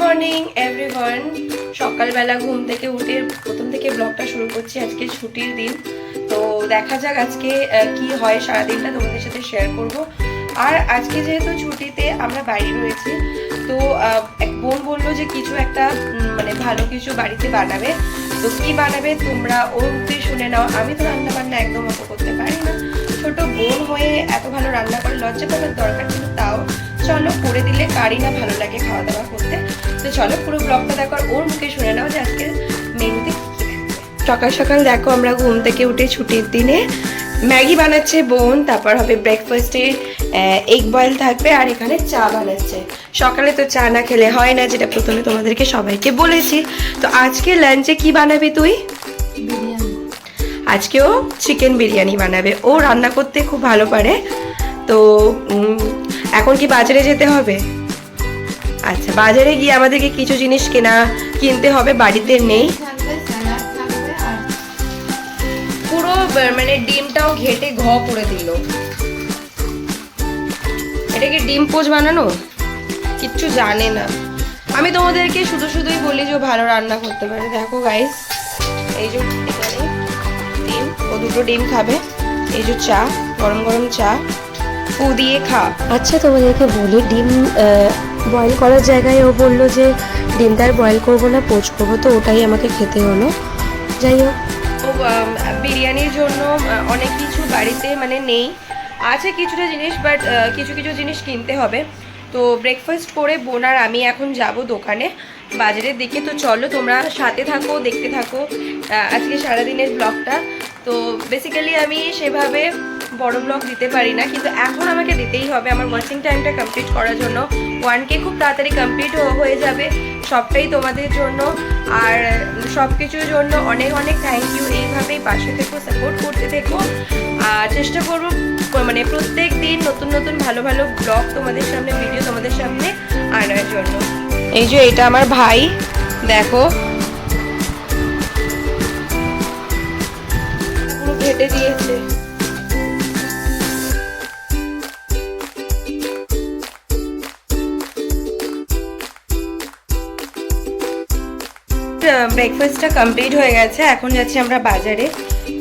Morning everyone সকালবেলা ঘুম থেকে উঠে প্রথম থেকে ব্লগটা শুরু করছি আজকে ছুটির দিন। তো দেখা যাক আজকে কি হয় সারাদিনটা তোমাদের সাথে শেয়ার করব। আর আজকে যেহেতু ছুটিতে আমরা বাইরে রয়েছি, তো এক বোন বলল যে কিছু একটা মানে ভালো কিছু বাড়িতে বানাবে। তো কি বানাবে তোমরা ওর মুখে শুনে নাও। আমি তো রান্না বান্না একদম অত করতে পারি না। ছোট বোন হয়ে এত ভালো রান্না করে লজ্জা পাওয়ার দরকার কিন্তু তাও। চলো করে দিলে কারই না ভালো লাগে খাওয়া দাওয়া করতে। তো চলো পুরো ব্লগটা দেখো আর ওর মুখে শুনে নাও যে আজকে মেনুতে সকাল সকাল দেখো আমরা ঘুম থেকে উঠে ছুটির দিনে ম্যাগি বানাচ্ছে বোন তারপর হবে ব্রেকফাস্টে এগ বয়েল থাকবে আর এখানে চা বানাচ্ছে। সকালে তো চা না খেলে হয় না যেটা প্রথমে তোমাদেরকে সবাইকে বলেছি। তো আজকে লাঞ্চে কি বানাবি তুই? আজকেও চিকেন বিরিয়ানি বানাবে। ও রান্না করতে খুব ভালো পারে। তো এখন কি বাজারে যেতে হবে? আচ্ছা বাজারে গিয়ে আমাদেরকে কিছু জিনিস কেনা, কিনতে হবে, বাড়িতে নেই। পুরো মানে ডিমটাও ঘেটে ঘ করে দিল। এটা কি ডিম পোচ বানানো? কিচ্ছু জানে না। আমি তোমাদেরকে শুধু শুধুই বলি যে ভালো রান্না করতে পারে। দেখো গাইস এই যে ডিম, ও দুটো ডিম খাবে। এই যে চা, গরম গরম চা। ফু দিয়ে খা। আচ্ছা তোমাদেরকে বলি ডিম বয়েল করার জায়গায় ও বলল যে ডিমটা আর বয়েল করব না পোচ করব। তো ওটাই আমাকে খেতে হলো। যাই হোক। বিরিয়ানির জন্য অনেক কিছু বাড়িতে মানে নেই। আছে কিছুটা জিনিস বাট কিছু কিছু জিনিস কিনতে হবে। তো ব্রেকফাস্ট করে বোন আর আমি এখন যাব দোকানে বাজারের দিকে। তো চলো তোমরা সাথে থাকো দেখতে থাকো আজকে সারাদিনের ব্লগটা তো বেসিক্যালি আমি সেভাবে বড় ব্লগ দিতে পারি না, কিন্তু এখন আমাকে দিতেই হবে। আমার ওয়াচিং টাইমটা কমপ্লিট করার জন্য। ওয়ান কে খুব তাড়াতাড়ি কমপ্লিট হয়ে যাবে সবটাই তোমাদের জন্য। আর সব কিছুর জন্য অনেক অনেক থ্যাংক ইউ এইভাবেই পাশে থেকো সাপোর্ট করতে থেকো। আর চেষ্টা করব মানে প্রত্যেক দিন নতুন নতুন ভালো ভালো ব্লগ তোমাদের সামনে ভিডিও তোমাদের সামনে আনার জন্য। এই যে এটা আমার ভাই, দেখো। ঘেটে দিয়েছে। ব্রেকফাস্টটা কমপ্লিট হয়ে গেছে। এখন যাচ্ছি আমরা বাজারে।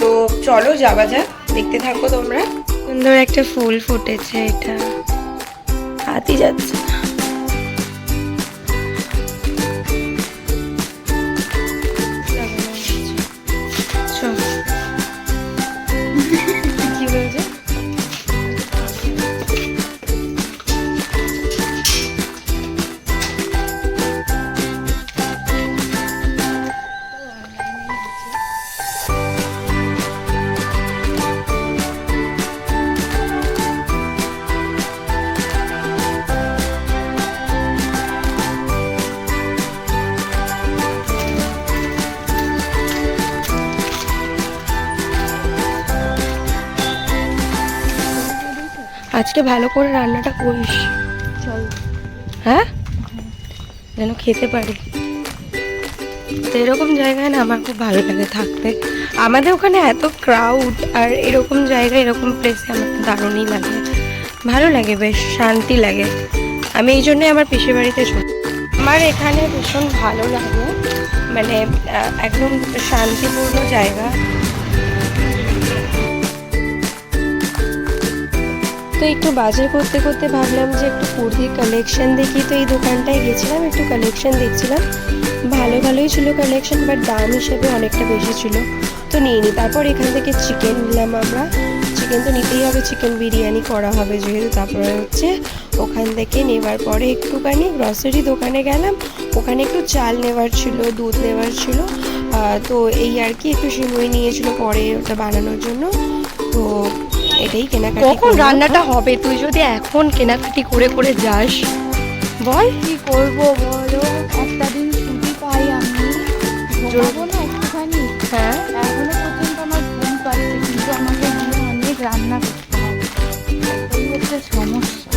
তো চলো, যাওয়া যাক। দেখতে থাকো তোমরা। সুন্দর একটা ফুল ফুটেছে এটা। হাতি যাচ্ছে। আজকে ভালো করে রান্নাটা করিস। চল। হ্যাঁ? যেন খেতে পারি। এরকম জায়গায় না আমার খুব ভালো লাগে থাকতে। আমাদের ওখানে এত ক্রাউড আর এরকম জায়গায় এরকম প্লেসে আমার দারুণই লাগে। ভালো লাগে বেশ শান্তি লাগে। আমি এই জন্যই আমার পিসির বাড়িতে চলি আমার এখানে ভীষণ ভালো লাগে। মানে একদম শান্তিপূর্ণ জায়গা। তো একটু বাজার করতে করতে ভাবলাম যে একটু কুর্তির কালেকশন দেখি। তো এই দোকানটায় গেছিলাম, একটু কালেকশন দেখছিলাম। ভালো ভালোই ছিল কালেকশন বাট দাম হিসেবে অনেকটা বেশি ছিল। তো নিয়ে নিই তারপর এখান থেকে চিকেন নিলাম আমরা। চিকেন তো নিতেই হবে চিকেন বিরিয়ানি করা হবে যেহেতু। তারপরে হচ্ছে ওখান থেকে নেবার পরে একটুখানি গ্রসারি দোকানে গেলাম। ওখানে একটু চাল নেওয়ার ছিল, দুধ নেওয়ার ছিল। তো এই আর কি একটু সিমুই নিয়েছিল পরে ওটা বানানোর জন্য। তো এটাই কেনাকাটি কখন রান্নাটা হবে? তুই যদি এখন কেনাকাটি করে করে যাস। বল। কি করব বলো? একটা দিন ছুটি পাই আমি। ঘুমাবো না একটুখানি? হ্যাঁ। এখনও পর্যন্ত আমার ঘুম পাচ্ছে কিন্তু আমাকে অনেক রান্না করতে হবে। এই হচ্ছে সমস্যা।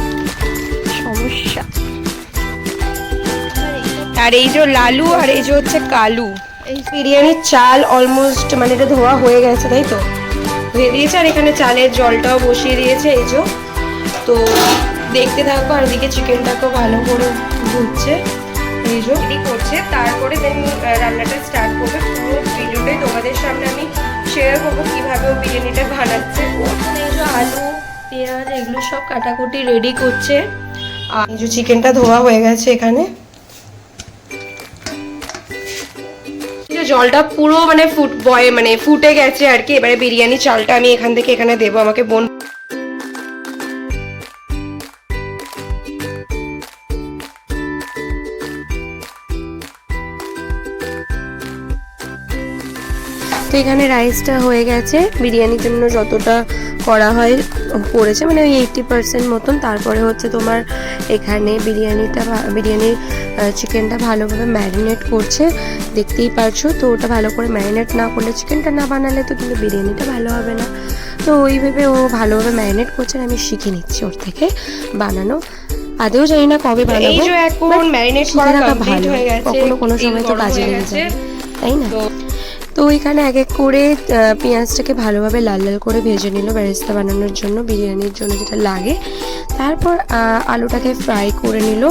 সমস্যা। আর এই যে লালু আর এই যে হচ্ছে কালু। এই বিরিয়ানির চাল অলমোস্ট মানে এটা ধোয়া হয়ে গেছে তাই তো? ধুয়ে দিয়েছে আর এখানে চালের জলটাও বসিয়ে দিয়েছে এই যে। তো দেখতে থাকো আর এদিকে চিকেনটাকেও ভালো করে ধুচ্ছে। এই যে। করছে। তারপরে দেন রান্নাটা স্টার্ট করবে। পুরো ভিডিওটাই তোমাদের সামনে আমি শেয়ার করব কীভাবে ও বিরিয়ানিটা বানাচ্ছে। ও এই যে আলু পেঁয়াজ এগুলো সব কাটাকুটি রেডি করছে। আর এই যে চিকেনটা ধোয়া হয়ে গেছে এখানে। জলটা পুরো মানে ফুট, বয়ে মানে ফুটে গেছে আর কি। এবারে বিরিয়ানি চালটা আমি এখান থেকে এখানে দেবো, আমাকে বোন তো এখানে রাইসটা হয়ে গেছে। বিরিয়ানির জন্য যতটা করা হয় করেছে মানে ওই এইটটি পার্সেন্ট মতন। তারপরে হচ্ছে তোমার এখানে বিরিয়ানিটা বিরিয়ানির চিকেনটা ভালোভাবে ম্যারিনেট করছে। দেখতেই পারছ তো ওটা ভালো করে ম্যারিনেট না করলে চিকেনটা না বানালে তো কিন্তু বিরিয়ানিটা ভালো হবে না। তো ওইভাবে ও ভালোভাবে ম্যারিনেট করছে আমি শিখে নিচ্ছি ওর থেকে বানানো। আদেও জানি না কবে এই বানাবো যে এখন ম্যারিনেট করা কমপ্লিট ভালো। হয়ে গেছে কখনো কোনো সময় তো কাজে লেগে। যাবে তাই না? তো এখানে এক এক করে পেঁয়াজটাকে ভালোভাবে লাল লাল করে ভেজে নিল বেরেস্তা বানানোর জন্য, বিরিয়ানির জন্য যেটা লাগে। তারপর আলুটাকে ফ্রাই করে নিল।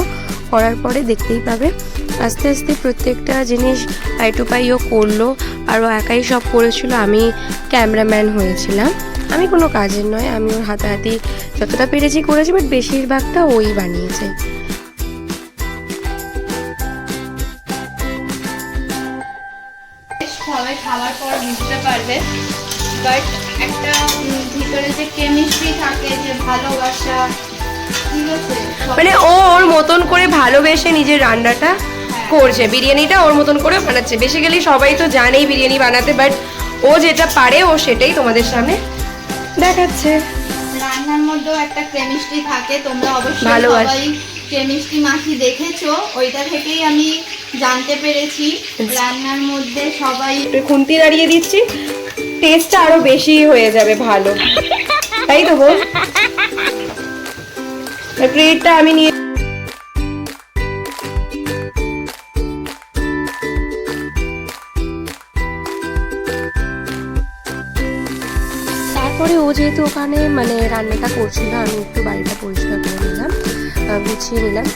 করার পরে দেখতেই পাবে, আস্তে আস্তে প্রত্যেকটা জিনিস পাই টু পাইও করল। আরও একাই সব করেছিল, আমি ক্যামেরাম্যান হয়েছিলাম। আমি কোনো কাজের নয়, আমি ওর হাতাহাতি যতটা পেরেছি করেছি, বাট বেশিরভাগটা ওই বানিয়েছে। খাওয়ার পর বুঝতে পারবে। বাট একটা ভিতরে যে কেমিস্ট্রি থাকে যে ভালোবাসা ঠিক আছে? মানে ও ওর মতন করে ভালোবেসে নিজের রান্নাটা করছে। বিরিয়ানিটা ওর মতন করে বানাচ্ছে। বেসিক্যালি সবাই তো জানেই বিরিয়ানি বানাতে বাট ও যেটা পারে ও সেটাই তোমাদের সামনে দেখাচ্ছে। রান্নার মধ্যেও একটা কেমিস্ট্রি থাকে তোমরা অবশ্যই ভালোবাসা। সবাই কেমিস্ট্রি মাখি দেখেছ? ওইটা থেকেই আমি জানতে পেরেছি। রান্নার মধ্যে সবাই একটু খুন্তি দাঁড়িয়ে দিচ্ছি। টেস্টটা আরও বেশি হয়ে যাবে ভালো। তাই তো বল? প্লেটটা আমি নিয়ে তারপরে ও যেহেতু ওখানে মানে রান্নাটা করছিল আমি একটু বাড়িটা পরিষ্কার করে নিলাম আহ, গুছিয়ে নিলাম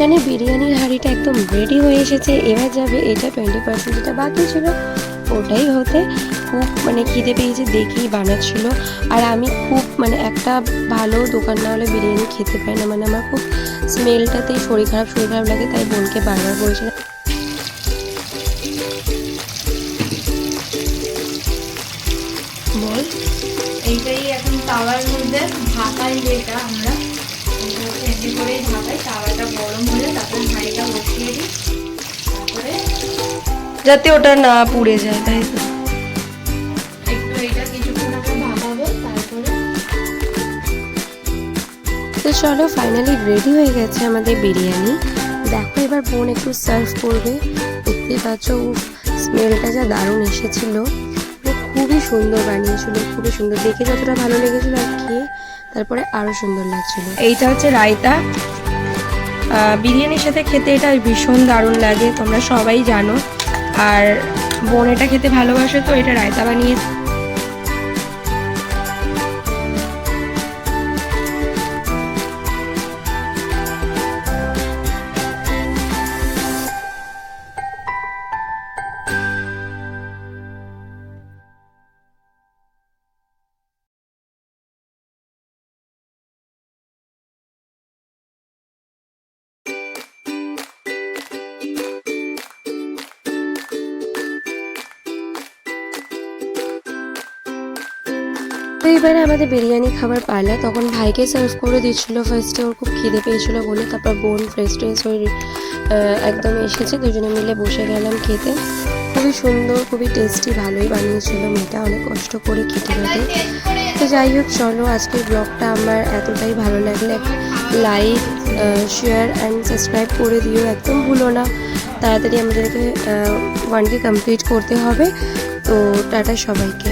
এখানে বিরিয়ানির হাঁড়িটা একদম রেডি হয়ে এসেছে। এবার যাবে এটা টোয়েন্টি পার্সেন্ট যেটা বাকি ছিল, ওটাই হতে খুব মানে খিদে পেয়েছে দেখেই বানাচ্ছিল। আর আমি খুব মানে একটা ভালো দোকান না হলে বিরিয়ানি খেতে পাই না। মানে আমার খুব স্মেলটাতেই শরীর খারাপ শরীর খারাপ লাগে, তাই বোনকে বারবার বলছিলাম। বল। এইটাই এখন তাওয়ার মধ্যে ঢাকাই যেটা আমরা যাতে ওটা না পুড়ে যায় তাই তো? তো চলো ফাইনালি রেডি হয়ে গেছে আমাদের বিরিয়ানি। দেখো এবার বোন একটু সার্ভ করবে। দেখতে পাচ্ছ স্মেলটা যা দারুণ এসেছিল। মানে খুবই সুন্দর বানিয়েছিল খুবই সুন্দর। দেখে যতটা ভালো লেগেছিল আর খেয়ে তারপরে আরও সুন্দর লাগছিল। এইটা হচ্ছে রায়তা। বিরিয়ানির সাথে খেতে এটা ভীষণ দারুণ লাগে তোমরা সবাই জানো। আর বোন এটা খেতে ভালোবাসে তো এটা রায়তা বানিয়ে এবারে আমাদের বিরিয়ানি খাবার পারলা, তখন ভাইকে সার্ভ করে দিচ্ছিল ফার্স্টে ওর খুব খিদে পেয়েছিলো বলে, তারপর বোন ফ্রেশ ট্রেশ হয়ে একদম এসেছে। দুজনে মিলে বসে গেলাম খেতে। খুবই সুন্দর, খুবই টেস্টি ভালোই বানিয়েছিল মেয়েটা। অনেক কষ্ট করে খেতে খেতে তো যাই হোক, চলো আজকের ব্লগটা আমার এতটাই ভালো লাগলে লাইক শেয়ার অ্যান্ড সাবস্ক্রাইব করে দিও। একদম ভুলো না, তাড়াতাড়ি আমাদেরকে ওয়ানকে কমপ্লিট করতে হবে। তো টাটা সবাইকে।